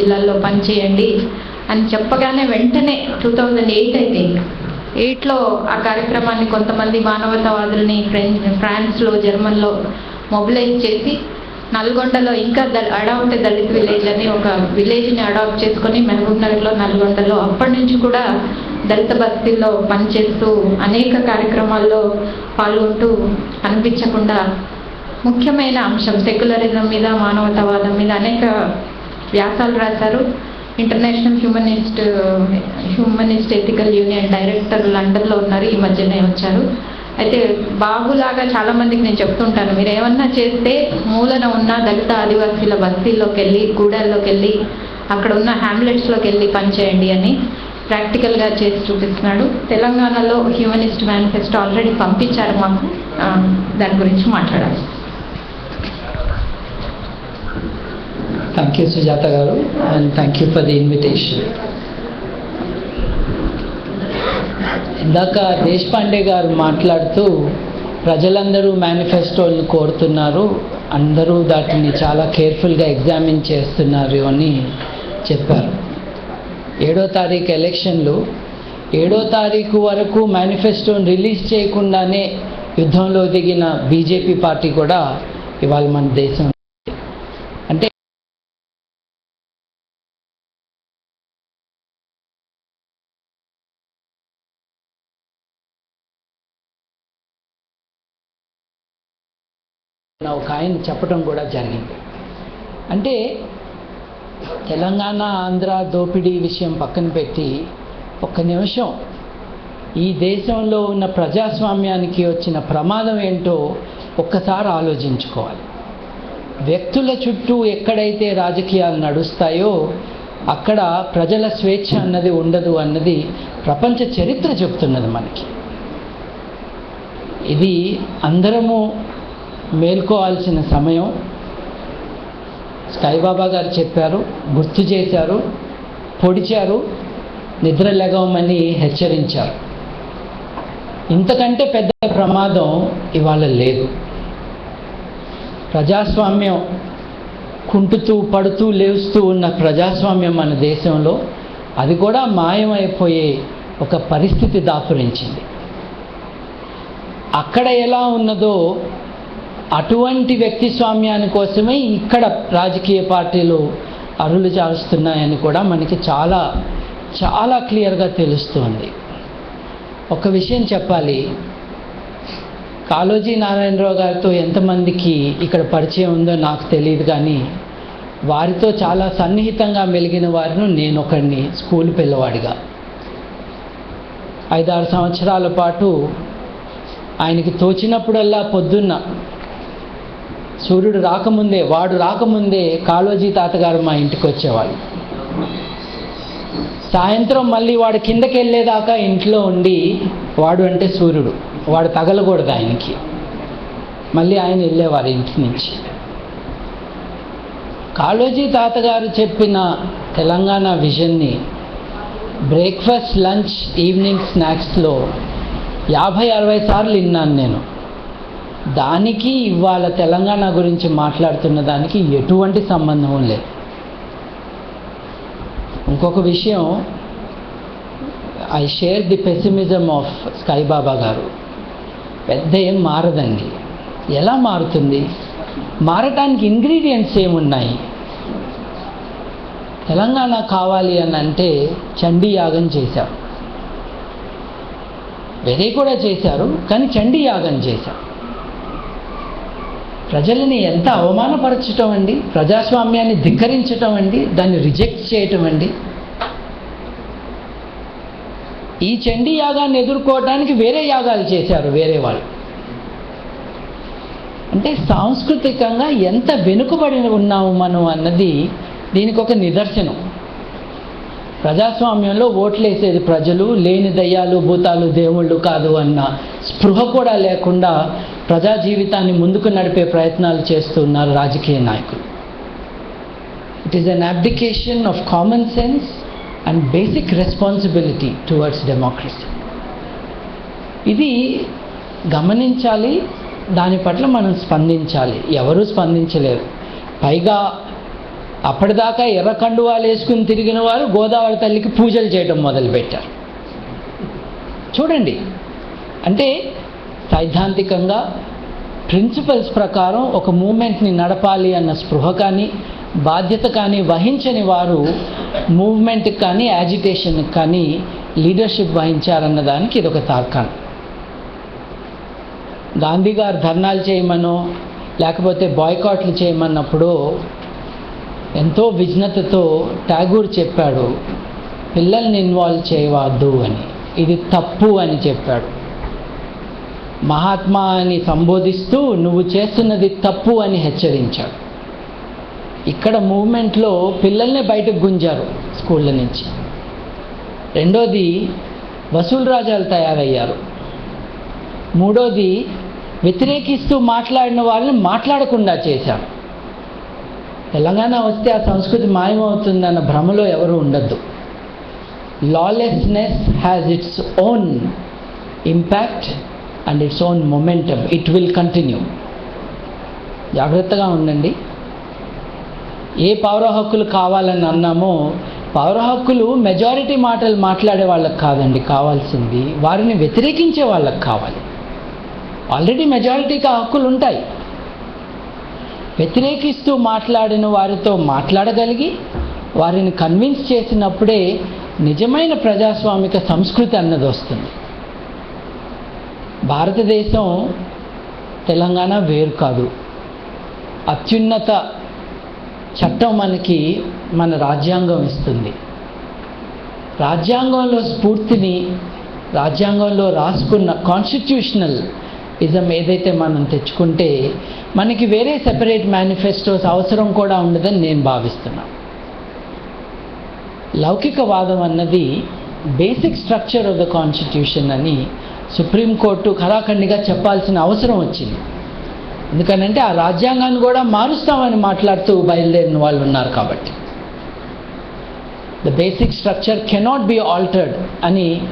జిల్లాల్లో పనిచేయండి అని చెప్పగానే వెంటనే టూ థౌజండ్ ఎయిట్ అయితే ఎయిట్లో ఆ కార్యక్రమాన్ని కొంతమంది మానవతావాదుల్ని ఫ్రెంచ్ ఫ్రాన్స్లో జర్మన్లో మొబిలైజ్ చేసి నల్గొండలో ఇంకా ద అడాప్ట్ దళిత్ విలేజ్ అని ఒక విలేజ్ని అడాప్ట్ చేసుకొని మహబూబ్ నగర్లో నల్గొండలో అప్పటి నుంచి కూడా దళిత బస్తీల్లో పనిచేస్తూ అనేక కార్యక్రమాల్లో పాల్గొంటూ కనిపించకుండా ముఖ్యమైన అంశం సెక్యులరిజం మీద మానవతావాదం మీద అనేక వ్యాసాలు రాశారు. International humanist humanist ethical union director లండన్లో ఉన్నారు ఈ మధ్యనే వచ్చారు. అయితే బాబులాగా చాలామందికి నేను చెప్తుంటాను మీరు ఏమన్నా చేస్తే మూలన ఉన్న దళిత ఆదివాసీల బస్తీల్లోకి వెళ్ళి గూడెల్లోకి వెళ్ళి అక్కడ ఉన్న హ్యామ్లెట్స్లోకి వెళ్ళి పనిచేయండి అని ప్రాక్టికల్గా చేసి చూపిస్తున్నాడు. తెలంగాణలో హ్యూమనిస్ట్ మేనిఫెస్టో ఆల్రెడీ పంపించారు మాకు. దాని గురించి మాట్లాడాలి. థ్యాంక్ యూ సుజాత గారు and thank you for the invitation ఇందాక దేశపాండే గారు మాట్లాడుతూ ప్రజలందరూ మేనిఫెస్టోలను కోరుతున్నారు అందరూ దాటిని చాలా కేర్ఫుల్గా ఎగ్జామిన్ చేస్తున్నారు అని చెప్పారు. ఏడో తారీఖు ఎలక్షన్లు ఏడో తారీఖు వరకు మేనిఫెస్టోని రిలీజ్ చేయకుండానే యుద్ధంలో దిగిన బీజేపీ పార్టీ కూడా ఇవాళ మన దేశం అంటే నా ఒక ఆయన చెప్పడం కూడా జరిగింది. అంటే తెలంగాణ ఆంధ్ర దోపిడీ విషయం పక్కన పెట్టి ఒక్క నిమిషం ఈ దేశంలో ఉన్న ప్రజాస్వామ్యానికి వచ్చిన ప్రమాదం ఏంటో ఒక్కసారి ఆలోచించుకోవాలి. వ్యక్తుల చుట్టూ ఎక్కడైతే రాజకీయాలు నడుస్తాయో అక్కడ ప్రజల స్వేచ్ఛ అన్నది ఉండదు అన్నది ప్రపంచ చరిత్ర చెప్తున్నది మనకి. ఇది అందరము మేల్కోవాల్సిన సమయం. సాయిబాబా గారు చెప్పారు గుర్తు చేశారు పొడిచారు నిద్ర లెగవమని హెచ్చరించారు. ఇంతకంటే పెద్ద ప్రమాదం ఇవాళ లేదు. ప్రజాస్వామ్యం కుంటుతూ పడుతూ లేస్తూ ఉన్న ప్రజాస్వామ్యం మన దేశంలో అది కూడా మాయమైపోయే ఒక పరిస్థితి దాపురించింది. అక్కడ ఎలా ఉన్నదో అటువంటి వ్యక్తి స్వామ్యాని కోసమే ఇక్కడ రాజకీయ పార్టీలు అరులు చాలుస్తున్నాయని కూడా మనకి చాలా చాలా క్లియర్గా తెలుస్తుంది. ఒక విషయం చెప్పాలి. కాళోజీ నారాయణరావు గారితో ఎంతమందికి ఇక్కడ పరిచయం ఉందో నాకు తెలియదు కానీ వారితో చాలా సన్నిహితంగా మెలిగిన వారిని నేను ఒకడిని స్కూల్ పిల్లవాడిగా. ఐదారు సంవత్సరాల పాటు ఆయనకి తోచినప్పుడల్లా పొద్దున్న సూర్యుడు రాకముందే వాడు రాకముందే కాళోజీ తాతగారు మా ఇంటికి వచ్చేవాళ్ళు. సాయంత్రం మళ్ళీ వాడు కిందకి వెళ్ళేదాకా ఇంట్లో ఉండి వాడు అంటే సూర్యుడు. వాడు తగలకూడదు ఆయనకి. మళ్ళీ ఆయన వెళ్ళేవారు ఇంటి నుంచి. కాళోజీ తాతగారు చెప్పిన తెలంగాణ విజన్ని బ్రేక్ఫాస్ట్ లంచ్ ఈవినింగ్ స్నాక్స్లో యాభై అరవై సార్లు విన్నాను నేను. దానికి ఇవాళ తెలంగాణ గురించి మాట్లాడుతున్న దానికి ఎటువంటి సంబంధం లేదు ఇంకొక విషయం I share the pessimism of Skybaba గారు. పెద్ద ఏం మారదండి. ఎలా మారుతుంది? మారటానికి ఇంగ్రీడియంట్స్ ఏమున్నాయి? తెలంగాణ కావాలి అని అంటే చండీ యాగం చేశారు వేరే కూడా చేశారు కానీ చండీ యాగం చేశారు ప్రజలని ఎంత అవమానపరచటం అండి? ప్రజాస్వామ్యాన్ని ధిక్కరించటం అండి? దాన్ని రిజెక్ట్ చేయటం అండి? ఈ చండీ యాగాన్ని ఎదుర్కోవడానికి వేరే యాగాలు చేశారు వేరే వాళ్ళు. అంటే సాంస్కృతికంగా ఎంత వెనుకబడి ఉన్నాము మనం అన్నది దీనికి ఒక నిదర్శనం. ప్రజాస్వామ్యంలో ఓట్లేసేది ప్రజలు లేని దయ్యాలు భూతాలు దేవుళ్ళు కాదు అన్న స్పృహ కూడా లేకుండా ప్రజా జీవితాన్ని ముందుకు నడిపే ప్రయత్నాలు చేస్తున్నారు రాజకీయ నాయకులు. It is an abdication of common sense and basic responsibility towards democracy ఇది గమనించాలి దాని పట్ల మనం స్పందించాలి. ఎవరూ స్పందించలేరు. పైగా అప్పటిదాకా ఎర్ర కండువాలు వేసుకుని తిరిగిన వారు గోదావరి తల్లికి పూజలు చేయడం మొదలుపెట్టారు. చూడండి. అంటే సైద్ధాంతికంగా ప్రిన్సిపల్స్ ప్రకారం ఒక మూమెంట్ని నడపాలి అన్న స్పృహ కానీ బాధ్యత కానీ వహించని వారు మూవ్మెంట్కి కానీ యాజిటేషన్కి కానీ లీడర్షిప్ వహించారన్న దానికి ఇది ఒక తార్కాణం. గాంధీ గారు ధర్నాలు చేయమనో లేకపోతే బాయ్కాట్లు చేయమన్నప్పుడు ఎంతో విజ్ఞతతో ఠాగూర్ చెప్పాడు పిల్లల్ని ఇన్వాల్వ్ చేయవద్దు అని. ఇది తప్పు అని చెప్పాడు. మహాత్మా అని సంబోధిస్తూ నువ్వు చేస్తున్నది తప్పు అని హెచ్చరించాడు. ఇక్కడ మూవ్మెంట్లో పిల్లల్ని బయటకు గుంజారు స్కూళ్ళ నుంచి. రెండోది వసూలు రాజాలు తయారయ్యారు. మూడోది వ్యతిరేకిస్తూ మాట్లాడిన వాళ్ళని మాట్లాడకుండా చేశారు. తెలంగాణ వస్తే ఆ సంస్కృతి మాయమవుతుందన్న భ్రమలో ఎవరు ఉండద్దు. Lawlessness has its own impact and its own momentum. It will continue జాగ్రత్తగా ఉండండి. ఏ పౌర హక్కులు కావాలని అన్నామో పౌర హక్కులు మెజారిటీ మాటలు మాట్లాడే వాళ్ళకి కాదండి. కావాల్సింది వారిని వ్యతిరేకించే వాళ్ళకి కావాలి. ఆల్రెడీ మెజారిటీకి ఆ హక్కులు ఉంటాయి. వ్యతిరేకిస్తూ మాట్లాడిన వారితో మాట్లాడగలిగి వారిని కన్విన్స్ చేసినప్పుడే నిజమైన ప్రజాస్వామిక సంస్కృతి అన్నది వస్తుంది. భారతదేశం తెలంగాణ వేరు కాదు. అత్యున్నత చట్టం మనకి మన రాజ్యాంగం ఇస్తుంది. రాజ్యాంగంలో స్ఫూర్తిని రాజ్యాంగంలో రాసుకున్న కాన్స్టిట్యూషనల్ ఇజం ఏదైతే మనం తెచ్చుకుంటే మనకి వేరే సెపరేట్ మేనిఫెస్టోస్ అవసరం కూడా ఉండదని నేను భావిస్తున్నాను లౌకికవాదం అన్నది basic structure of the constitution అని సుప్రీంకోర్టు కరాఖండిగా చెప్పాల్సిన అవసరం వచ్చింది. ఎందుకనంటే ఆ రాజ్యాంగాన్ని కూడా మారుస్తామని మాట్లాడుతూ బయలుదేరిన వాళ్ళు ఉన్నారు కాబట్టి. The basic structure cannot be altered అని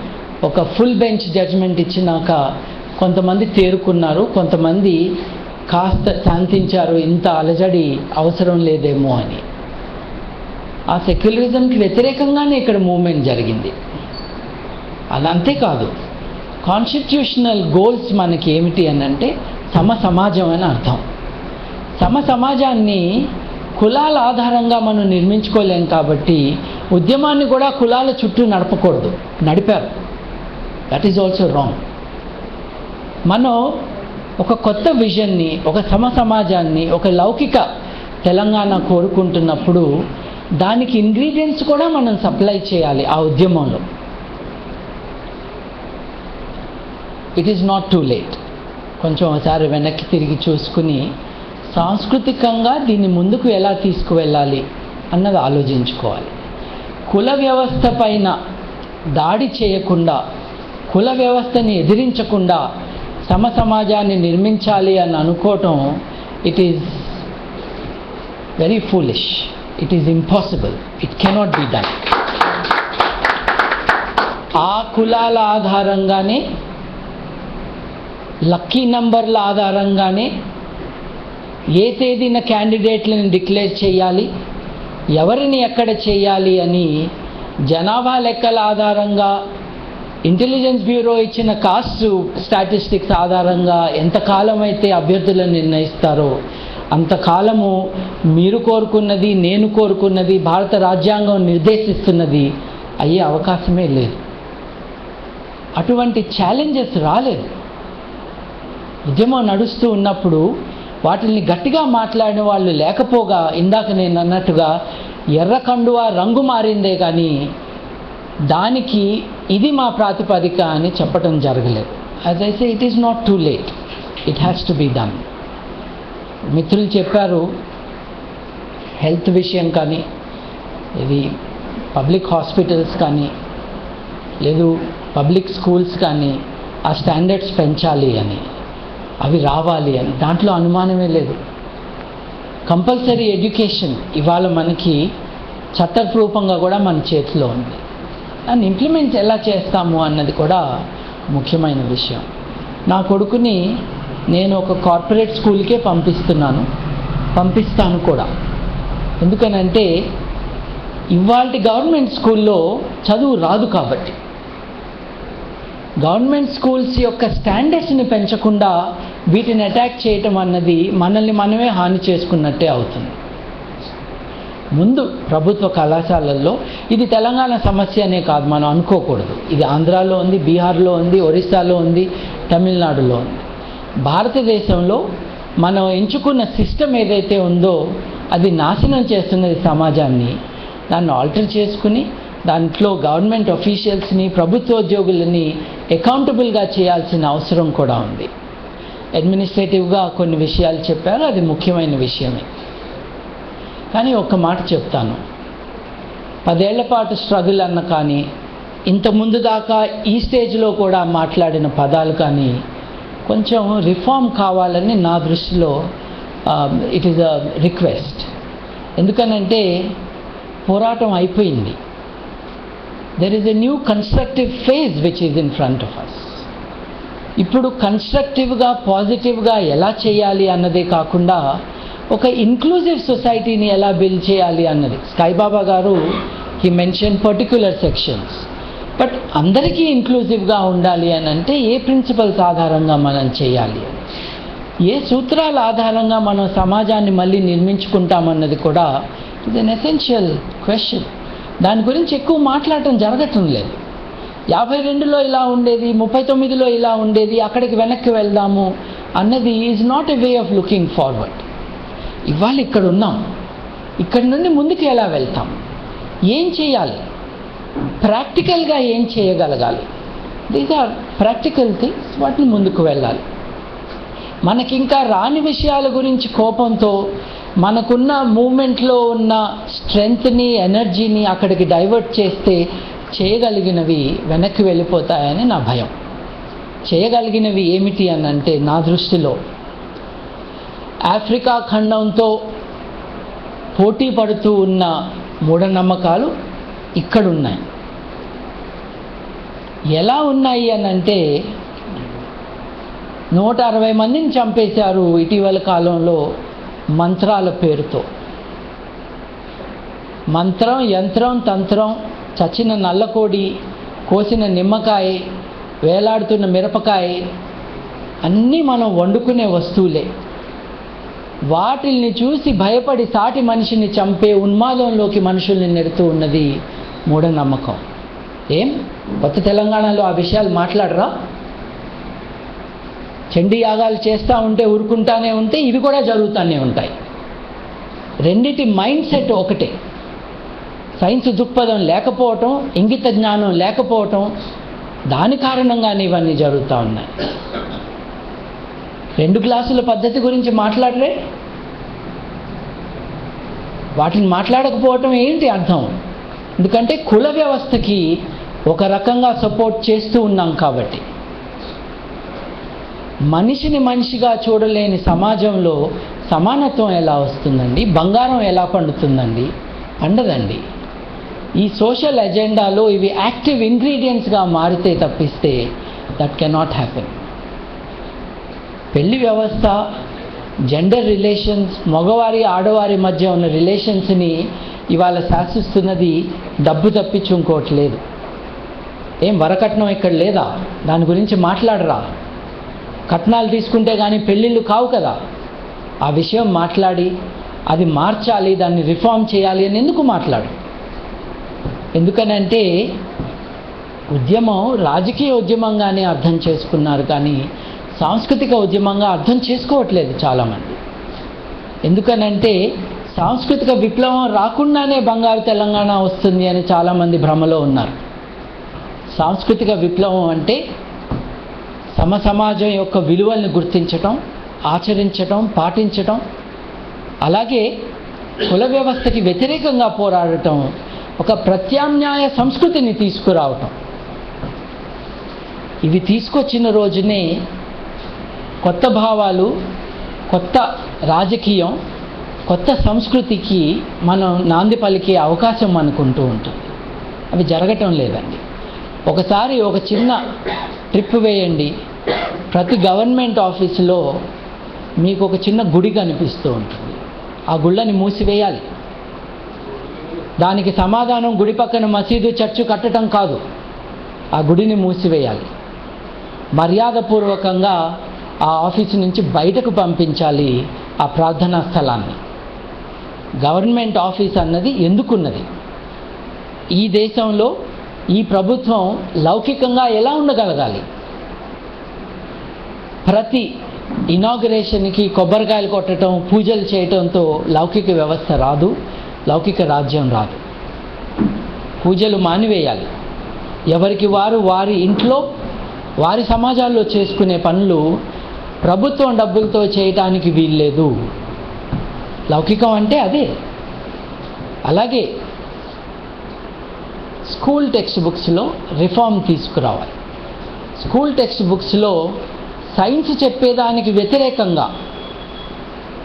ఒక ఫుల్ బెంచ్ జడ్జ్మెంట్ ఇచ్చినాక కొంతమంది తేరుకున్నారు కొంతమంది కాస్త శాంతించారు ఇంత అలజడి అవసరం లేదేమో అని. ఆ సెక్యులరిజంకి వ్యతిరేకంగానే ఇక్కడ మూమెంట్ జరిగింది. అది అంతేకాదు కాన్స్టిట్యూషనల్ గోల్స్ మనకి ఏమిటి అని అంటే సమ సమాజం అని అర్థం. సమ సమాజాన్ని కులాల ఆధారంగా మనం నిర్మించుకోలేం కాబట్టి ఉద్యమాన్ని కూడా కులాల చుట్టూ నడపకూడదు. నడిపారు. దట్ ఈజ్ ఆల్సో రాంగ్ మనం ఒక కొత్త విజన్ని ఒక సమ సమాజాన్ని ఒక లౌకిక తెలంగాణ కోరుకుంటున్నప్పుడు దానికి ఇంగ్రీడియంట్స్ కూడా మనం సప్లై చేయాలి ఆ ఉద్యమంలో. It is not too late కొంచెం ఒకసారి వెనక్కి తిరిగి చూసుకుని సాంస్కృతికంగా దీన్ని ముందుకు ఎలా తీసుకువెళ్ళాలి అన్నది ఆలోచించుకోవాలి. కుల వ్యవస్థ పైన దాడి చేయకుండా కుల వ్యవస్థని ఎదిరించకుండా సమ సమాజాన్ని నిర్మించాలి అని అనుకోవటం it is very foolish it is impossible it cannot be done ఆ కులాల ఆధారంగానే లక్కీ నంబర్ల ఆధారంగానే ఏ తేదీన క్యాండిడేట్లను డిక్లేర్ చేయాలి ఎవరిని ఎక్కడ చేయాలి అని జనాభా లెక్కల ఆధారంగా ఇంటెలిజెన్స్ బ్యూరో ఇచ్చిన కాస్ట్ స్టాటిస్టిక్స్ ఆధారంగా ఎంతకాలం అయితే అభ్యర్థులను నిర్ణయిస్తారో అంతకాలము మీరు కోరుకున్నది నేను కోరుకున్నది భారత రాజ్యాంగం నిర్దేశిస్తున్నది అయ్యే అవకాశమే లేదు. అటువంటి ఛాలెంజెస్ రాలేదు. ఉద్యమం నడుస్తూ ఉన్నప్పుడు వాటిని గట్టిగా మాట్లాడిన వాళ్ళు లేకపోగా ఇందాక నేను అన్నట్టుగా ఎర్ర కండువా రంగు మారిందే కానీ దానికి ఇది మా ప్రాతిపదిక అని చెప్పడం జరగలేదు. As I say it is not too late it has to be done మిత్రులు చెప్పారు హెల్త్ విషయం కానీ ఇది పబ్లిక్ హాస్పిటల్స్ కానీ లేదు పబ్లిక్ స్కూల్స్ కానీ ఆ స్టాండర్డ్స్ పెంచాలి అని. అవి రావాలి అని. దాంట్లో అనుమానమే లేదు. కంపల్సరీ ఎడ్యుకేషన్ ఇవాళ మనకి చట్టరూపంగా కూడా మన చేతిలో ఉంది. దాన్ని ఇంప్లిమెంట్ ఎలా చేస్తాము అన్నది కూడా ముఖ్యమైన విషయం. నా కొడుకుని నేను ఒక కార్పొరేట్ స్కూల్కే పంపిస్తున్నాను. పంపిస్తాను కూడా. ఎందుకనంటే ఇవాళ గవర్నమెంట్ స్కూల్లో చదువు రాదు కాబట్టి. గవర్నమెంట్ స్కూల్స్ యొక్క స్టాండర్డ్స్ని పెంచకుండా వీటిని అటాక్ చేయటం అన్నది మనల్ని మనమే హాని చేసుకున్నట్టే అవుతుంది. ముందు ప్రభుత్వ కళాశాలల్లో ఇది తెలంగాణ సమస్య అనే కాదు మనం అనుకోకూడదు. ఇది ఆంధ్రాలో ఉంది బీహార్లో ఉంది ఒరిస్సాలో ఉంది తమిళనాడులో ఉంది. భారతదేశంలో మనం ఎంచుకున్న సిస్టమ్ ఏదైతే ఉందో అది నాశనం చేస్తున్నది సమాజాన్ని దాన్ని ఆల్టర్ చేసుకుని దాంట్లో గవర్నమెంట్ అఫీషియల్స్ని ప్రభుత్వోద్యోగులని అకౌంటబుల్గా చేయాల్సిన అవసరం కూడా ఉంది. అడ్మినిస్ట్రేటివ్గా కొన్ని విషయాలు చెప్పారు అది ముఖ్యమైన విషయమే. కానీ ఒక్క మాట చెప్తాను. పదేళ్ళ పాటు స్ట్రగుల్ అన్న కానీ ఇంత ముందు దాకా ఈ స్టేజ్లో కూడా మాట్లాడిన పదాలు కానీ కొంచెం రిఫార్మ్ కావాలని నా దృష్టిలో ఇట్ ఈస్ అ రిక్వెస్ట్ ఎందుకనంటే పోరాటం అయిపోయింది. There is a new constructive phase which is in front of us ఇప్పుడు కన్స్ట్రక్టివ్గా పాజిటివ్గా ఎలా చేయాలి అన్నదే కాకుండా ఒక ఇన్క్లూజివ్ సొసైటీని ఎలా బిల్డ్ చేయాలి అన్నది. సాయిబాబా గారు he mention particular sections but అందరికీ ఇన్క్లూజివ్గా ఉండాలి అని అంటే ఏ ప్రిన్సిపల్స్ ఆధారంగా మనం చేయాలి అని. ఏ సూత్రాల ఆధారంగా మనం సమాజాన్ని మళ్ళీ నిర్మించుకుంటామన్నది కూడా ఇది అన్ ఎసెన్షియల్ క్వశ్చన్ దాని గురించి ఎక్కువ మాట్లాడటం జరగటం లేదు. యాభై రెండులో ఇలా ఉండేది ముప్పై తొమ్మిదిలో ఇలా ఉండేది అక్కడికి వెనక్కి వెళ్దాము అన్నది is not a way of looking forward ఇవాళ ఇక్కడ ఉన్నాం. ఇక్కడ నుండి ముందుకు ఎలా వెళ్తాం? ఏం చేయాలి? ప్రాక్టికల్గా ఏం చేయగలగాలి? దీస్ ఆర్ ప్రాక్టికల్ థింగ్స్ వాటిని ముందుకు వెళ్ళాలి. మనకింకా రాని విషయాల గురించి కోపంతో మనకున్న మూమెంట్లో ఉన్న స్ట్రెంగ్త్ని ఎనర్జీని అక్కడికి డైవర్ట్ చేస్తే చేయగలిగినవి వెనక్కి వెళ్ళిపోతాయని నా భయం. చేయగలిగినవి ఏమిటి అని అంటే నా దృష్టిలో ఆఫ్రికా ఖండంతో పోటీ పడుతూ ఉన్న మూఢనమ్మకాలు ఇక్కడున్నాయి. ఎలా ఉన్నాయి అని అంటే నూట అరవై మందిని చంపేశారు ఇటీవల కాలంలో మంత్రాల పేరుతో. మంత్రం యంత్రం తంత్రం చచ్చిన నల్లకోడి కోసిన నిమ్మకాయ వేలాడుతున్న మిరపకాయ అన్నీ మనం వండుకునే వస్తువులే. వాటిల్ని చూసి భయపడి సాటి మనిషిని చంపే ఉన్మాదంలోకి మనుషుల్ని నెడుతూ ఉన్నది మూఢనమ్మకం. ఏం? కొత్త తెలంగాణలో ఆ విషయాలు మాట్లాడరా? చండీ యాగాలు చేస్తూ ఉంటే ఊరుకుంటానే ఉంటే ఇవి కూడా జరుగుతూనే ఉంటాయి. రెండిటి మైండ్ సెట్ ఒకటే. సైన్స్ దృక్పథం లేకపోవటం ఇంగిత జ్ఞానం లేకపోవటం దాని కారణంగానే ఇవన్నీ జరుగుతూ ఉన్నాయి. రెండు క్లాసుల పద్ధతి గురించి మాట్లాడలే వాటిని మాట్లాడకపోవటం ఏంటి అర్థం? ఎందుకంటే కుల వ్యవస్థకి ఒక రకంగా సపోర్ట్ చేస్తూ ఉన్నాం కాబట్టి. మనిషిని మనిషిగా చూడలేని సమాజంలో సమానత్వం ఎలా వస్తుందండి? బంగారం ఎలా పండుతుందండి? పండదండి. ఈ సోషల్ ఎజెండాలో ఇవి యాక్టివ్ ఇంగ్రీడియంట్స్గా మారితే తప్పిస్తే దట్ కెనాట్ హ్యాపెన్ పెళ్ళి వ్యవస్థ జెండర్ రిలేషన్స్ మగవారి ఆడవారి మధ్య ఉన్న రిలేషన్స్ని ఇవాళ శాసిస్తున్నది డబ్బు తప్పించుకోవట్లేదు ఏం వరకట్నం ఇక్కడ లేదా? దాని గురించి మాట్లాడరా? కట్నాలు తీసుకుంటే కానీ పెళ్ళిళ్ళు కావు కదా. ఆ విషయం మాట్లాడి అది మార్చాలి దాన్ని రిఫార్మ్ చేయాలి అని ఎందుకు మాట్లాడు? ఎందుకనంటే ఉద్యమం రాజకీయ ఉద్యమంగానే అర్థం చేసుకున్నారు కానీ సాంస్కృతిక ఉద్యమంగా అర్థం చేసుకోవట్లేదు చాలామంది. ఎందుకనంటే సాంస్కృతిక విప్లవం రాకుండానే బంగారు తెలంగాణ వస్తుంది అని చాలామంది భ్రమలో ఉన్నారు. సాంస్కృతిక విప్లవం అంటే సమ సమాజం యొక్క విలువల్ని గుర్తించటం ఆచరించటం పాటించటం అలాగే కుల వ్యవస్థకి వ్యతిరేకంగా పోరాడటం ఒక ప్రత్యామ్నాయ సంస్కృతిని తీసుకురావటం. ఇవి తీసుకొచ్చిన రోజునే కొత్త భావాలు కొత్త రాజకీయం కొత్త సంస్కృతికి మనం నాంది పలికే అవకాశం అనుకుంటూ ఉంటుంది. అవి జరగటం లేదండి. ఒకసారి ఒక చిన్న ట్రిప్ వేయండి. ప్రతి గవర్నమెంట్ ఆఫీసులో మీకు ఒక చిన్న గుడి కనిపిస్తూ ఉంటుంది. ఆ గుళ్ళని మూసివేయాలి. దానికి సమాధానం గుడి పక్కన మసీదు చర్చు కట్టడం కాదు. ఆ గుడిని మూసివేయాలి. మర్యాదపూర్వకంగా ఆ ఆఫీసు నుంచి బయటకు పంపించాలి ఆ ప్రార్థనా స్థలాన్ని. గవర్నమెంట్ ఆఫీస్ అన్నది ఎందుకున్నది? ఈ దేశంలో ఈ ప్రభుత్వం లౌకికంగా ఎలా ఉండగలగాలి? ప్రతి ఇనాగరేషన్కి కొబ్బరికాయలు కొట్టడం పూజలు చేయటంతో లౌకిక వ్యవస్థ రాదు లౌకిక రాజ్యం రాదు. పూజలు మానివేయాలి. ఎవరికి వారు వారి ఇంట్లో వారి సమాజాల్లో చేసుకునే పనులు ప్రభుత్వం డబ్బులతో చేయటానికి వీల్లేదు. లౌకికం అంటే అదే. అలాగే స్కూల్ టెక్స్ట్ బుక్స్లో రిఫార్మ్ తీసుకురావాలి. స్కూల్ టెక్స్ట్ బుక్స్లో సైన్స్ చెప్పేదానికి వ్యతిరేకంగా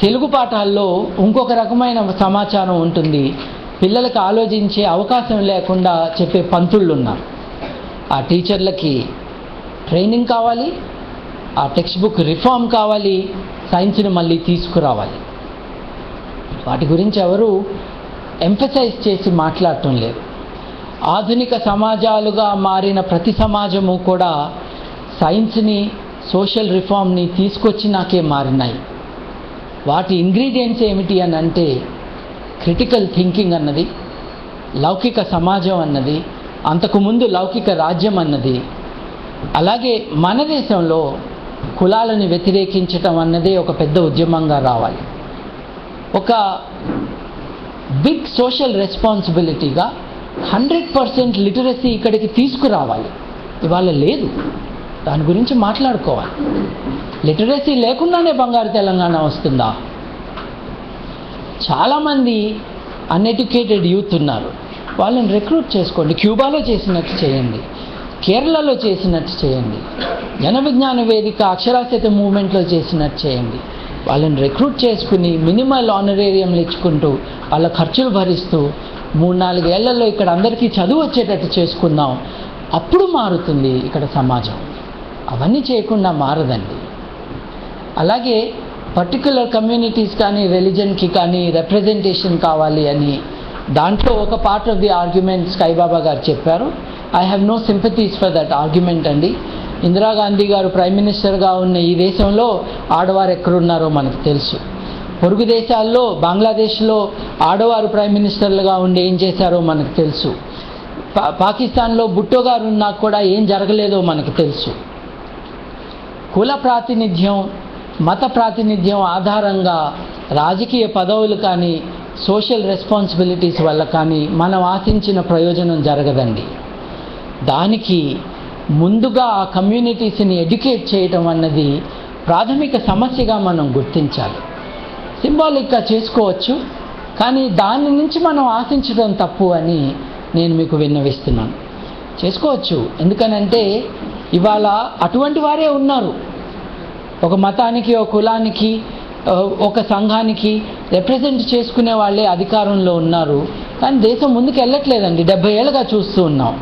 తెలుగు పాఠాల్లో ఇంకొక రకమైన సమాచారం ఉంటుంది. పిల్లలకు ఆలోచించే అవకాశం లేకుండా చెప్పే పంతుళ్ళు ఉన్నారు ఆ టీచర్లకి ట్రైనింగ్ కావాలి ఆ టెక్స్ట్ బుక్ రిఫార్మ్ కావాలి సైన్స్ని మళ్ళీ తీసుకురావాలి. వాటి గురించి ఎవరు ఎంఫసైజ్ చేసి మాట్లాడటం లేదు. ఆధునిక సమాజాలుగా మారిన ప్రతి సమాజము కూడా సైన్స్ని సోషల్ రిఫార్మ్ని తీసుకొచ్చి నాకే మారినాయి. వాటి ఇంగ్రీడియంట్స్ ఏమిటి అని అంటే క్రిటికల్ థింకింగ్ అన్నది లౌకిక సమాజం అన్నది అంతకుముందు లౌకిక రాజ్యం అన్నది అలాగే మన దేశంలో కులాలను వ్యతిరేకించటం అన్నదే ఒక పెద్ద ఉద్యమంగా రావాలి. ఒక బిగ్ సోషల్ రెస్పాన్సిబిలిటీగా హండ్రెడ్ పర్సెంట్ లిటరసీ ఇక్కడికి తీసుకురావాలి. ఇవాళ లేదు. దాని గురించి మాట్లాడుకోవాలి. లిటరసీ లేకుండానే బంగారు తెలంగాణ వస్తుందా? చాలామంది అన్ఎడ్యుకేటెడ్ యూత్ ఉన్నారు. వాళ్ళని రిక్రూట్ చేసుకోండి. క్యూబాలో చేసినట్టు చేయండి. కేరళలో చేసినట్టు చేయండి. జన విజ్ఞాన వేదిక అక్షరాస్యత మూవ్మెంట్లో చేసినట్టు చేయండి. వాళ్ళని రిక్రూట్ చేసుకుని మినిమల్ ఆనరేరియంలు ఇచ్చుకుంటూ వాళ్ళ ఖర్చులు భరిస్తూ మూడు నాలుగు ఏళ్ళలో ఇక్కడ అందరికీ చదువు వచ్చేటట్టు చేసుకుందాం. అప్పుడు మారుతుంది ఇక్కడ సమాజం. అవన్నీ చేయకుండా మారదండి. అలాగే పర్టికులర్ కమ్యూనిటీస్ కానీ రిలీజన్కి కానీ రిప్రజెంటేషన్ కావాలి అని దాంట్లో ఒక part of the argument Skybaba గారు చెప్పారు. I have no sympathies for that argument అండి. ఇందిరాగాంధీ గారు ప్రైమ్ మినిస్టర్గా ఉన్న ఈ దేశంలో ఆడవారు ఎక్కడున్నారో మనకు తెలుసు. పొరుగు దేశాల్లో బంగ్లాదేశ్లో ఆడవారు ప్రైమ్ మినిస్టర్లుగా ఉండి ఏం చేశారో మనకు తెలుసు. పా పాకిస్తాన్లో బుట్టో గారు ఉన్నా కూడా ఏం జరగలేదో మనకు తెలుసు. కుల ప్రాతినిధ్యం మత ప్రాతినిధ్యం ఆధారంగా రాజకీయ పదవులు కానీ సోషల్ రెస్పాన్సిబిలిటీస్ వల్ల కానీ మనం ఆశించిన ప్రయోజనం జరగదండి. దానికి ముందుగా ఆ కమ్యూనిటీస్ని ఎడ్యుకేట్ చేయటం అన్నది ప్రాథమిక సమస్యగా మనం గుర్తించాలి. సింబాలిక్గా చేసుకోవచ్చు కానీ దాని నుంచి మనం ఆశించడం తప్పు అని నేను మీకు విన్నవిస్తున్నాను. చేసుకోవచ్చు. ఎందుకనంటే ఇవాళ అటువంటి వారే ఉన్నారు. ఒక మతానికి ఒక కులానికి ఒక సంఘానికి రిప్రజెంట్ చేసుకునే వాళ్ళే అధికారంలో ఉన్నారు. కానీ దేశం ముందుకు వెళ్ళట్లేదండి. డెబ్బై ఏళ్ళుగా చూస్తూ ఉన్నాం.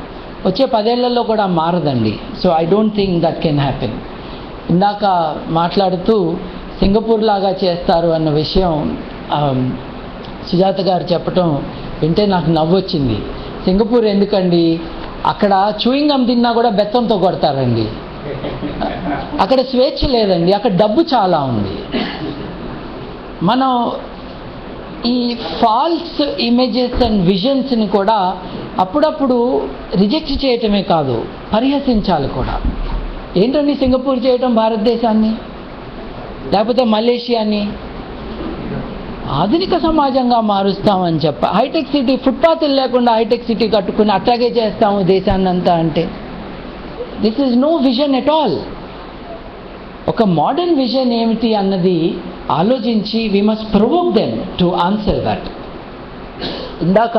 వచ్చే పదేళ్ళలో కూడా మారదండి. So I don't think that can happen ఇందాక మాట్లాడుతూ సింగపూర్ లాగా చేస్తారు అన్న విషయం సుజాత గారు చెప్పటం వింటే నాకు నవ్వొచ్చింది. సింగపూర్ ఎందుకండి? అక్కడ చూయింగ్ తిన్నా కూడా బెత్తంతో కొడతారండి. అక్కడ స్వేచ్ఛ లేదండి. అక్కడ డబ్బు చాలా ఉంది. మనం ఈ ఫాల్స్ ఇమేజెస్ అండ్ విజన్స్ని కూడా అప్పుడప్పుడు రిజెక్ట్ చేయటమే కాదు పరిహసించాలి కూడా. ఏంటండి సింగపూర్ చేయటం భారతదేశాన్ని? లేకపోతే మలేషియాని? ఆధునిక సమాజంగా మారుస్తామని చెప్ప హైటెక్ సిటీ ఫుట్పాత్ లేకుండా హైటెక్ సిటీ కట్టుకుని అట్లాగే చేస్తాము దేశాన్నంతా అంటే. This is no vision at all ఒక మోడర్న్ విజన్ ఏమిటి అన్నది ఆలోచించి we must provoke them to answer that ఇందాక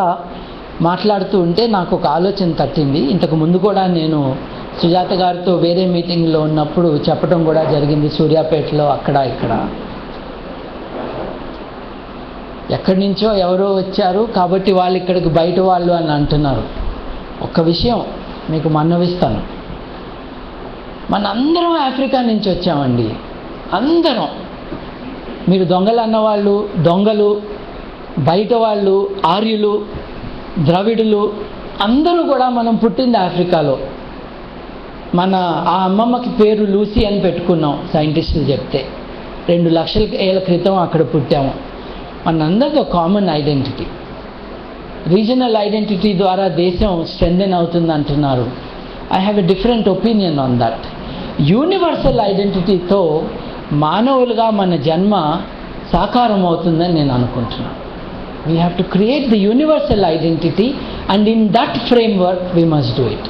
మాట్లాడుతూ ఉంటే నాకు ఒక ఆలోచన తట్టింది. ఇంతకు ముందు కూడా నేను సుజాత గారితో వేరే మీటింగ్లో ఉన్నప్పుడు చెప్పడం కూడా జరిగింది సూర్యాపేటలో అక్కడ ఇక్కడ. ఎక్కడి నుంచో ఎవరో వచ్చారు కాబట్టి వాళ్ళు ఇక్కడికి బయట వాళ్ళు అని అంటున్నారు. ఒక్క విషయం మీకు మన్నవిస్తాను. మనందరం ఆఫ్రికా నుంచి వచ్చామండి. అందరం. మీరు దొంగలు అన్నవాళ్ళు దొంగలు బయట వాళ్ళు ఆర్యులు ద్రవిడులు అందరూ కూడా మనం పుట్టింది ఆఫ్రికాలో. మన ఆ అమ్మమ్మకి పేరు లూసీ అని పెట్టుకున్నాం సైంటిస్టులు చెప్తే. రెండు లక్షల ఏళ్ళ క్రితం అక్కడ పుట్టాము. మనందరిది కామన్ ఐడెంటిటీ రీజనల్ ఐడెంటిటీ ద్వారా దేశం స్ట్రెంథెన్ అవుతుంది అంటున్నారు. I have a different opinion on that universal ఐడెంటిటీతో మానవులుగా మన జన్మ సాకారం అవుతుందని నేను అనుకుంటున్నాను. We have to create the universal identity and in that framework we must do it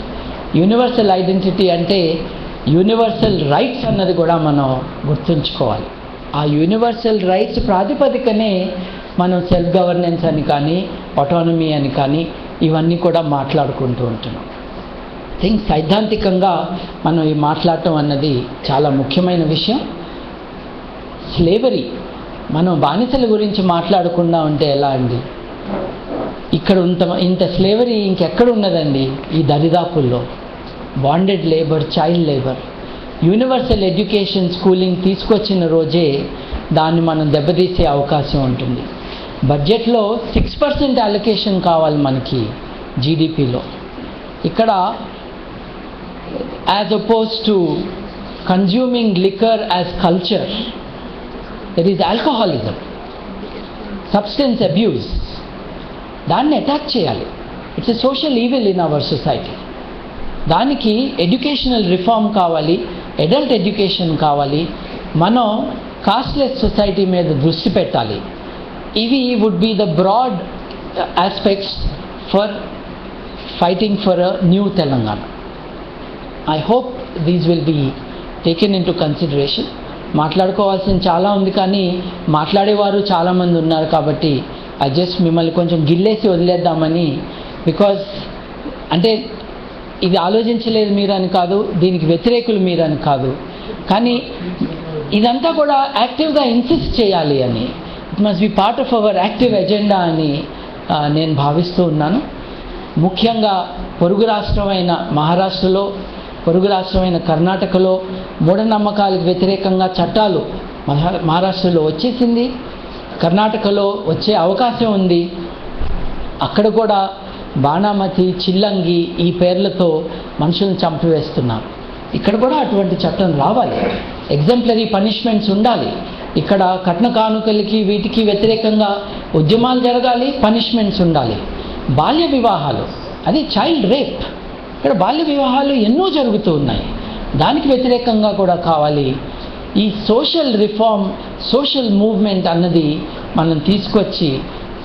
universal identity అంటే యూనివర్సల్ రైట్స్ అన్నది కూడా మనం గుర్తుంచుకోవాలి. ఆ యూనివర్సల్ రైట్స్ ప్రాతిపదికనే మనం సెల్ఫ్ గవర్నెన్స్ అని కానీ ఆటోనమీ అని కానీ ఇవన్నీ కూడా మాట్లాడుకుంటూ ఉంటున్నాం. థింక్ సైద్ధాంతికంగా మనం ఈ మాట్లాడటం అన్నది చాలా ముఖ్యమైన విషయం. స్లేవరీ మనం బానిసల గురించి మాట్లాడకుండా ఉంటే ఎలా అండి? ఇక్కడ ఇంత ఇంత స్లేవరీ ఇంకెక్కడ ఉన్నదండి? ఈ దరిదాపుల్లో. Bonded labour child labour universal education schooling తీసుకొచ్చిన రోజే దాన్ని మనం దెబ్బతీసే అవకాశం ఉంటుంది. బడ్జెట్లో సిక్స్ పర్సెంట్ అలొకేషన్ కావాలి మనకి జీడిపిలో. ఇక్కడ as oppose to consuming liquor as culture that is alcoholism substance abuse దాన్ని అటాక్ చేయాలి. It's a social evil in our society దానికి ఎడ్యుకేషనల్ రిఫార్మ్ కావాలి. అడల్ట్ ఎడ్యుకేషన్ కావాలి. మనం కాస్ట్లెస్ సొసైటీ మీద దృష్టి పెట్టాలి. ఇవి would be the broad aspects for fighting for a new Telangana I hope these will be taken into consideration మాట్లాడుకోవాల్సిన చాలా ఉంది కానీ మాట్లాడేవారు చాలామంది ఉన్నారు కాబట్టి ఐ జస్ట్ మిమ్మల్ని కొంచెం గిల్లేసి వదిలేద్దామని బికాజ్ అంటే ఇది ఆలోచించలేదు మీరని కాదు దీనికి వ్యతిరేకులు మీరని అని కాదు. కానీ ఇదంతా కూడా యాక్టివ్గా ఇన్సిస్ట్ చేయాలి అని. It must be part of our active agenda అని నేను భావిస్తూ ఉన్నాను. ముఖ్యంగా పొరుగు రాష్ట్రమైన మహారాష్ట్రలో పొరుగు రాష్ట్రమైన కర్ణాటకలో మూఢనమ్మకాలకు వ్యతిరేకంగా చట్టాలు మహా మహారాష్ట్రలో వచ్చేసింది. కర్ణాటకలో వచ్చే అవకాశం ఉంది. అక్కడ కూడా బాణామతి చిల్లంగి ఈ పేర్లతో మనుషులను చంపివేస్తున్నారు. ఇక్కడ కూడా అటువంటి చట్టం రావాలి. ఎగ్జాంపులరీ పనిష్మెంట్స్ ఉండాలి. ఇక్కడ కట్న కానుకలకి వీటికి వ్యతిరేకంగా ఉద్యమాలు జరగాలి పనిష్మెంట్స్ ఉండాలి. బాల్య వివాహాలు అది చైల్డ్ రేప్ ఇక్కడ బాల్య వివాహాలు ఎన్నో జరుగుతూ ఉన్నాయి. దానికి వ్యతిరేకంగా కూడా కావాలి. ఈ సోషల్ రిఫార్మ్ సోషల్ మూవ్మెంట్ అన్నది మనం తీసుకొచ్చి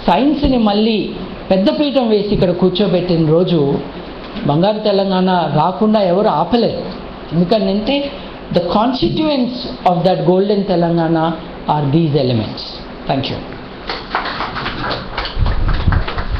సైన్స్ని మళ్ళీ పెద్దపీఠం వేసి ఇక్కడ కూర్చోబెట్టిన రోజు బంగారు తెలంగాణ రాకుండా ఎవరు ఆపలేరు ఎందుకంటే the constituents of that golden Telangana are these elements thank you